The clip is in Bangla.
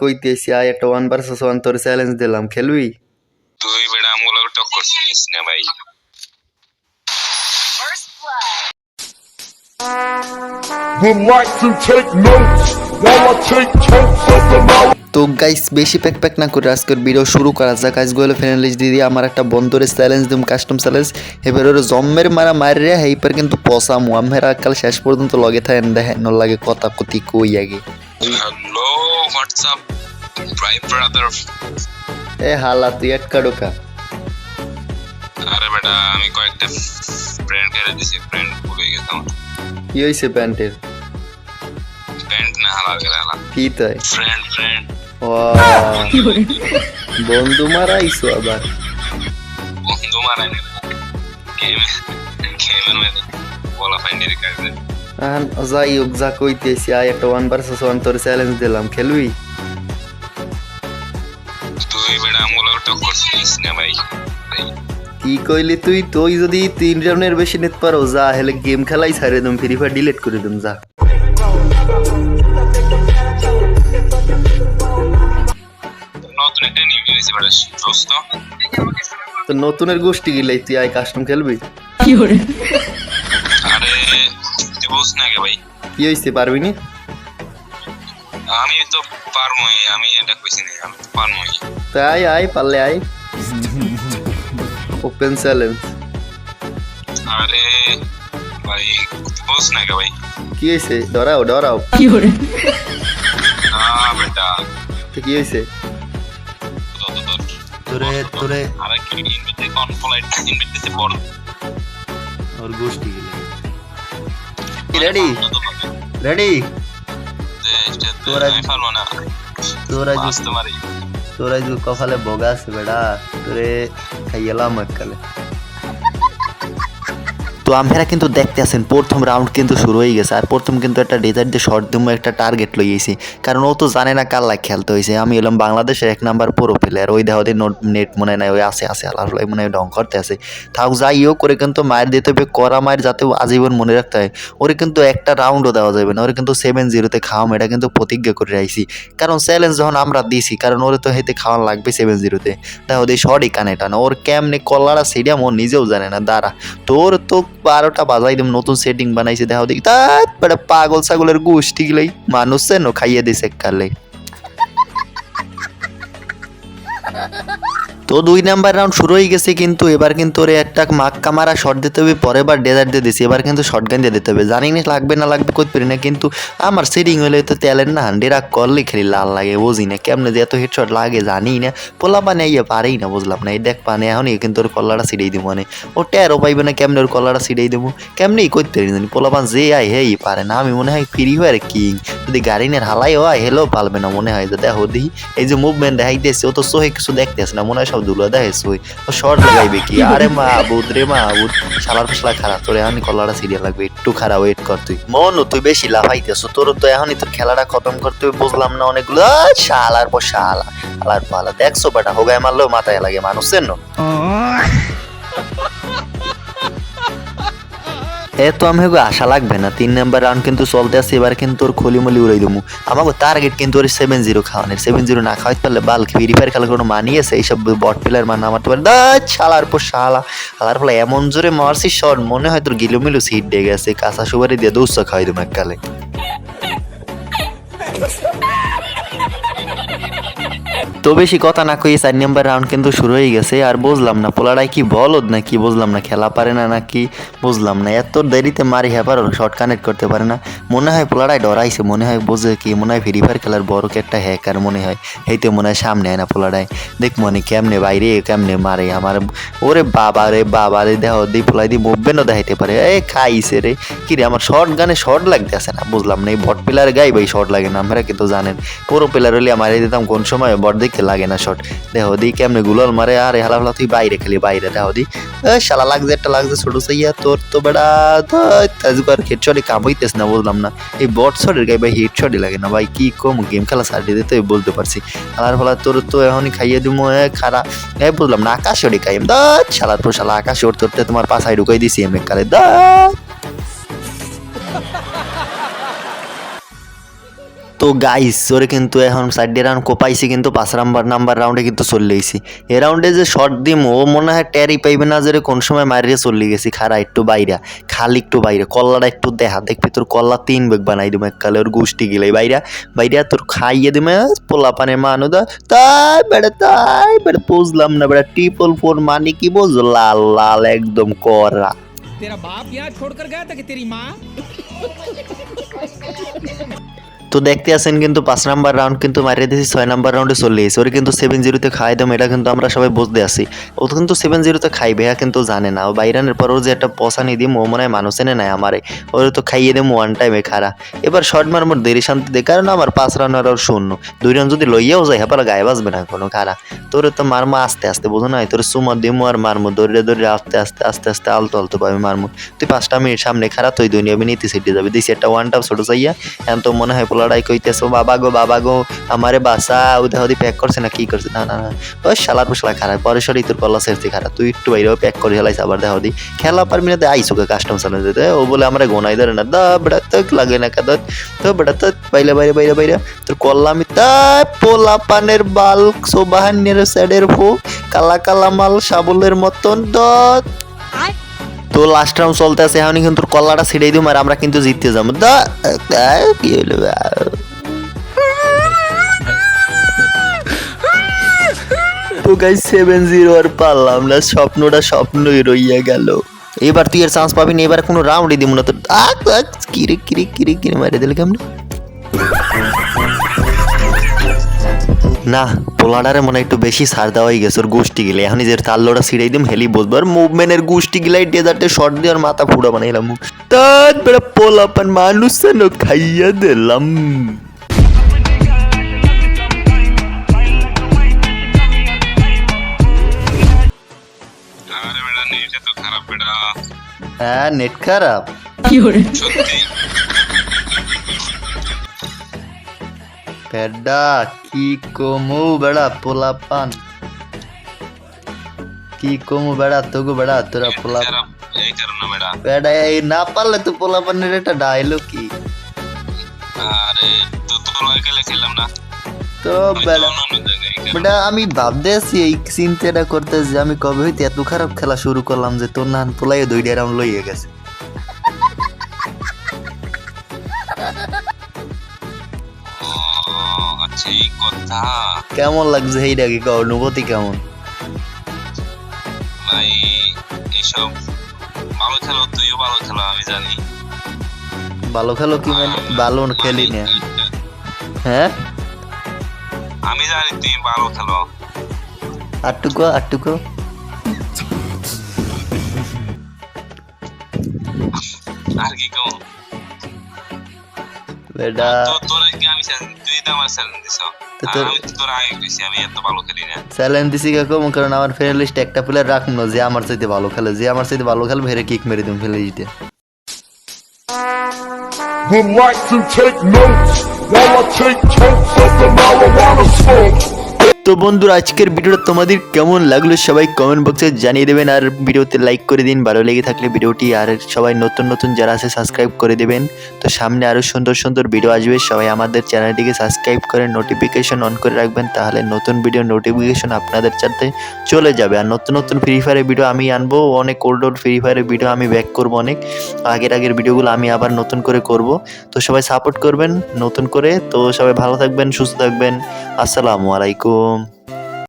কইতেছি আয় একটা ওয়ান ভার্সেস ওয়ান তোর চ্যালেঞ্জ দিলাম খেলবি? তুই বেটা আমগুলো টক্কর চিনিস না ভাই। Would like to take notes while I take totes of the knowledge. তো গাইস বেশি প্যাক প্যাক না করে আজকের ভিডিও শুরু করা যাক। গাইস গোয়েল ফিনালিস্ট দিদি আমার একটা বন্ধুরে চ্যালেঞ্জ দিম কাস্টম চ্যালেঞ্জ এবার ওর জম্মের মারা মারি রে হেইপার কিন্তু পসামু আমের কাল শেষ পর্যন্ত লগে থাকেন দেখেন লাগে কথা কতি কই আগে। হ্যালো হোয়াটসঅ্যাপ ভাই ব্রাদার এ হালা তুই এক কাডোকা আরে বেটা আমি কয়েকটা ফ্রেন্ড কেটে দিছি ফ্রেন্ড ভুলে গেছে আমার। কি হয়েছে প্যান্টের? ফ্রেন্ড না হালা গেলে হালা। কি তাই? ফ্রেন্ড ফ্রেন্ড বন্ধু মারাইছো আবার। বন্ধু মারাই না গেম গেমের মধ্যে বলা ফাইন্ডের কাছে যাই হোক যা কইতেছি আয় একটা ওয়ান ভার্সেস ওয়ান তোর চ্যালেঞ্জ দিলাম খেলবি তুই বেটা আমগুলো টক্কর চিনিস না ভাই কি কইলি তুই তুই যদি তিন রাউন্ডের বেশি নিতে পারো যা হেলে গেম খেলাই ছাড়ে দিম ফ্রি ফায়ার ডিলিট করে দিম যা নতুন একটা নিউ হয়েছে বেটা দোস্ত তো নতুনের গোষ্ঠী গিলাই তুই আয় কাস্টম খেলবি আরে তুই বুঝ না কে ভাই। কি হয়েছে পারবি নি? আমি তো পারমই আমি এটা কইছি না আমি তো পারমই তো আয় আয় পারলে আয়। ওপেন চ্যালেঞ্জ আরে ভাই তুই বুঝ না কে ভাই। কি হয়েছে? ডরাও ডরাও না বেটা। তো কি হয়েছে? তোর তোরে আরে কি ইনভিটে কোন ফ্লাইট ইনভিটে বড়। ওর গোষ্ঠী গিলাই রেডি রেডি তোরা- কপালে বগা আছে বেড়া তোরে খাইয়েলাম এককালে তো আমরা কিন্তু দেখতে আছেন, প্রথম রাউন্ড কিন্তু শুরু হয়ে গেছে। আর প্রথম কিন্তু একটা ডেজার্ট দিয়ে শর্ট দিমো একটা টার্গেট লইয়েছি কারণ ও তো জানে না কার লাগ খেলতে হয়েছে আমি এলাম বাংলাদেশের এক নাম্বার পুরো প্লেয়ার ওই দেহ নেট মনে নাই, ওই আছে আছে আল্লাহ মনে হয় ডং করতে আছে। থাক যাইও করে কিন্তু মায়ের দিতে হবে, করা মায়ের যাতে আজীবন মনে রাখতে হয়। ওরে কিন্তু একটা রাউন্ডও দেওয়া যাবে না, ওরে কিন্তু সেভেন জিরোতে খাওয়াম, এটা কিন্তু প্রতিজ্ঞা করে রাখছি কারণ চ্যালেঞ্জ যখন আমরা দিছি, কারণ ওরে তো হেতে খাওয়ান লাগবে সেভেন জিরোতে দেখো ওদের শর্টই কানে টানা, ওর কেমনে কল্লারা সিডিয়াম ও নিজেও জানে না, দাঁড়া। তোর তো বারোটা বাজাই দিম, নতুন সেটিং বানাইছে, দেখাও দেখি। তারপরে পাগল ছাগলের গোষ্ঠী গিলাই মানুষ নো খাইয়ে দিছে কালে তো দুই নাম্বার রাউন্ড শুরু হয়ে গেছে কিন্তু এবার কিন্তু ওরে একটা মাক্কা মারা শট দিতে হবে পরে বার ডেজার্ট দিয়ে দিছি, এবার কিন্তু শর্ট গান দিয়ে দিতে হবে। জানি না লাগবে না লাগবে করতে পারি না, কিন্তু আমার সেটিং হলে তো তেলের না হান্ডেরা করলে খেলি লাল লাগে, বুঝি না কেমনে যে এত হেডশট লাগে, জানি না। পোলা পানে ইয়ে পারেই না, বুঝলাম না, এই দেখ পানে, এখনই কিন্তু ওর কল্লাটা ছিড়েই দিব মানে। ও টেরও পাইবে না, কেমনে ওর কল্লাটা ছিড়েই দেবো? কেমনেই করতে পারি জানি পোলা পান যে আয়, হেই, পারে না, আমি মনে হয় ফ্রি হয়ে কিং। যদি গাড়ি নিয়ে হালাই হয় হেলেও পারবে না, মনে হয় যে দেখো দেখি, এই যে মুভমেন্ট দেখাইতেছে, ও তো সোহে কিছু দেখতেছে না, মনে হয় দুলো দেয় সোহে ও শর্ট লাগাইবে কি? আরে মা বুদ রে মা বুদ শালার ফসলা খারাপ, তোর এখনই কলাটা সিরিয়াল লাগবে, একটু খারাপ ওয়েট কর তুই। মন, তুই বেশি লাফাইতেছ তোর তো এখনই তোর খেলাটা খতম করতে বুঝলাম না অনেকগুলো। শালার পর শালা, শালার পালা। দেখছ বেটা, হোগায় মারলেও মাথায় লাগে মানুষের না এ তো আমি আশা লাগবে না। তিন নাম্বার রাউন্ড কিন্তু চলতে আছে, এবার কিন্তু ওর খলিমলি উড়াই দেবো আমাকে টার্গেট কিন্তু ওর সেভেন জিরো খাওয়ানোর। সেভেন জিরো না খাওয়াইতে পারলে বাল ফ্রি ফায়ার খেলা কোনো মানিয়েছে এইসব বট প্লেয়ার মান আমার তো ছালার পর শালা। শালার ফলে এমন জোরে মারছি শট মনে হয় তোর গিলুমিলু সিট ডেগে গেছে। কাঁচা সুপারি দিয়ে দৌসা খাওয়াই দেবো এককালে। তো বেশি কথা না কই চার নম্বর রাউন্ড কিন্তু শুরু হয়ে গেছে, আর বুঝলাম না, পোলারাই কি বলদ না কি বুঝলাম না, খেলা পারে না নাকি? বুঝলাম না, এত দেরিতে মারি হ্যাপার শর্ট কানেক্ট করতে পারে না। মনে হয় পোলারাই ডরাইছে, মনে হয় বোঝে কি, মনে হয় ফ্রি ফায়ার খেলার বড় একটা হ্যাকার মনে হয়। এইতে মনে হয় সামনে হয় না পোলারাই। দেখ মনে, কেমনে বাইরে, কেমনে মারে, আমার ওরে বাবা রে বাবা রে, দেহ, দি পোলাই দি মুভমেন্টও দেখাইতে পারে। এ, খাইছে রে। কি রে, আমার শর্ট গানে শর্ট লাগতে লাগতেছে না? বুঝলাম না, এই বট পিলার গাই ভাই শর্ট লাগে না আমরা কিন্তু জানেন। পুরো পিলার হলে আমার দিতাম কোন সময়, বট দেখতে লাগে না শর্ট দেখো দি কেমনে গুলাল মারে, আর হালা হালা, তুই বাইরে খেলি, বাইরে, দেখো দি। শালা লাগছে, একটা লাগছে, ছোট সাইয়া, তোর তো বেড়া তাজবার হেডশটে কাম হইতেছ না, বুঝলাম না। এই বট শটের গায়ে ভাই হেডশটই লাগে না, ভাই, কি কম গেম খেলা সারিয়ে দিতে বলতে পারছি। খেলার ফলা তোর তো এখনই খাইয়ে দিমু, এ, খারা। এ, বুঝলাম না, আকাশ ওড়ি খাইম দা শালার পর শালা আকাশ ওর তোরতে তোমার পাশায় ঢুকাই দিছি এম কালে দা তো গাইস ওরে কিন্তু এখন সাইডে রাউন্ড কোপাইছি কিন্তু পাঁচ নাম্বার নাম্বার রাউন্ডে কিন্তু চলে গেছি এ রাউন্ডে যে শর্ট দিম ও মনে হয় ট্যারি পাইবে না যে রে কোন সময় মারিয়ে চলে গেছি খারা একটু বাইরা খালি একটু বাইরে কল্লাটা একটু দেখা দেখবি তোর কল্লা তিন বেগ বানাই দিম এককালে ওর গোষ্ঠী গেলে বাইরা বাইরা তোর খাইয়ে দিমে পোলা পানে মানো দা তাই বেড়া তাই বেড়া বুঝলাম না বেড়া ট্রিপল ফোর মানে কি বুঝলো লাল লাল একদম করা तेरा बाप यहाँ छोड़कर गया था कि तेरी माँ তো দেখতে আসেন কিন্তু পাঁচ নাম্বার রাউন্ড কিন্তু মারিয়ে দিয়েছি, ছয় নাম্বার রাউন্ডে চলে এসেছে। ওরে কিন্তু সেভেন জিরোতে খাই দাম, এটা কিন্তু আমরা সবাই বুঝতে আসি ও কিন্তু সেভেন জিরোতে খাইবে হ্যাঁ কিন্তু জানে না। ও বাইরানের পর ওর যে একটা পসানি দিম ও মনে হয় মানুষ এনে নেয় আমারে। ওরে তো খাইয়ে দেবো ওয়ান টাইমে খারা। এবার শর্ট মার মোর দেরি শান্তি দে, কারণ আমার পাঁচ রান আর শূন্য। দুই রান যদি লইয়াও যায় হ্যাঁ গায়ে বাজবে না কোনো খারা। তোরে তো মারমো আস্তে আস্তে, বোঝো না তোর সুমো দিমো আর মারমো, দৌড়ে দৌড়ে আস্তে আস্তে আস্তে আস্তে আলতো আলতো পাবে মারমো। তুই পাঁচটা মিনিট সামনে খারা, তুই দুনিয়া নিতে সেটে যাবে। দিছি একটা ওয়ান টাপ ছোট চাইয়া, এখন তো মনে হয় পোলাড়াই কইতেছো, বাবা গো বাবা গো, আমারে বাসা উদা হদি প্যাক করছে না, কি করছে? না না না। ওই শালার পশলা খারাপ, পরে সরি তোর কল্লা সেরছি খারাপ। তুই একটু বাইরেও প্যাক করে হেলাইছ আবার, দেখা দি খেলা পারবি না আইসো কে কাস্টম চালানো যেতে ও বলে, আমরা গোনাই ধরে না। দা বেড়া তো লাগে না কাদ তো বেড়া তো বাইরে বাইরে বাইরে বাইরে। তোর কল্লা আমি তা পোলা পানের বাল সোবাহান্যের স্যাডের ফু কালা কালা মাল সাবলের মতন, দত। তো লাস্ট রাউন্ড চলতে আছে এখন কিন্তু কল্লাটা ছিড়াই দিম আর আমরা কিন্তু জিততে যাব। কি হইল তো গাইস সেভেন জিরো আর পারলাম না, স্বপ্নটা স্বপ্নই রইয়া গেল। এবার তুই এর চান্স পাবি না, এবার কোনো রাউন্ডই দিব না তো কিরে কিরে কিরে কিরে মারে দিলে কেমন? না পোলাডারে মনে হয় একটু বেশি সার দেওয়াই গেছে ওর গোষ্ঠী গিলে এখন যে তাল্লোটা ছিঁড়াই দিম হেলি বসবো আর মুভমেন্টের গোষ্ঠী গিলাই ডেজার্টে শর্ট দিয়ে ওর মাথা ফুড়া বানাইলাম তার বেড়া পোলাপান মানুষ খাইয়া দিলাম। আরে হ্যাঁ নেট খারাপ। সত্যি। বেডা কি কমু বেড়া পোলাপান কি কমু বেড়া তোগো বেড়া তোরা পোলা বেড়া এই না পারলে তো পোলাপানের একটা ডায়লগ কি আরে তো তোর গেলে খেললাম না তো বেড়া বেটা আমি ভাবতেছি এই চিন্তাটা করতেছি আমি কবে হইতে এত খারাপ খেলা শুরু করলাম যে তোর নান পোলাই দুইটা রাউন্ড লইয়ে গেছে এই কথা। কেমন লাগছে এইটা কি অনুভূতি কেমন? ভাই এইসব ভালো খেলো তুইও ভালো খেলো আমি জানি। ভালো খেলো কি মানে? ভালো খেলি না। হ্যাঁ? আমি জানি তুই ভালো খেলো। আটটুকু আটটুকু আর কি কম? বেটা। তোর কি আমি challenge- তুই তো আমার চ্যালেঞ্জ দিছ আমি তো তোর আগে গেছি আমি এত ভালো খেলি না চ্যালেঞ্জ দিছি কাকু কারণ আমার ফ্রেন্ড লিস্ট একটা প্লেয়ার রাখুন যে আমার চাইতে ভালো খেলে যে আমার চাইতে ভালো খেলে ভেরে কিক মেরে দিম ফেলে Would like to take notes. While I take totes of the marijuana smoke. তো বন্ধুরা, আজকের ভিডিওটা তোমাদের কেমন লাগল সবাই কমেন্ট বক্সে জানিয়ে দেবেন, আর ভিডিওতে লাইক করে দিন, ভালো লেগে থাকলে ভিডিওটি, আর সবাই নতুন নতুন যারা আছে সাবস্ক্রাইব করে দেবেন। তো সামনে আরও সুন্দর সুন্দর ভিডিও আসবে, সবাই আমাদের চ্যানেলটিকে সাবস্ক্রাইব করে নোটিফিকেশন অন করে রাখবেন, তাহলে নতুন ভিডিও নোটিফিকেশন আপনাদের সাথে চলে যাবে। আর নতুন নতুন ফ্রি ফায়ারের ভিডিও আমি আনব, অনেক ওল্ড ওল্ড ফ্রি ফায়ারের ভিডিও আমি ব্যাক করব অনেক। আগের আগের ভিডিওগুলো আমি আবার নতুন করে করব। তো সবাই সাপোর্ট করবেন নতুন করে। তো সবাই ভালো থাকবেন, সুস্থ থাকবেন। আসসালামু আলাইকুম।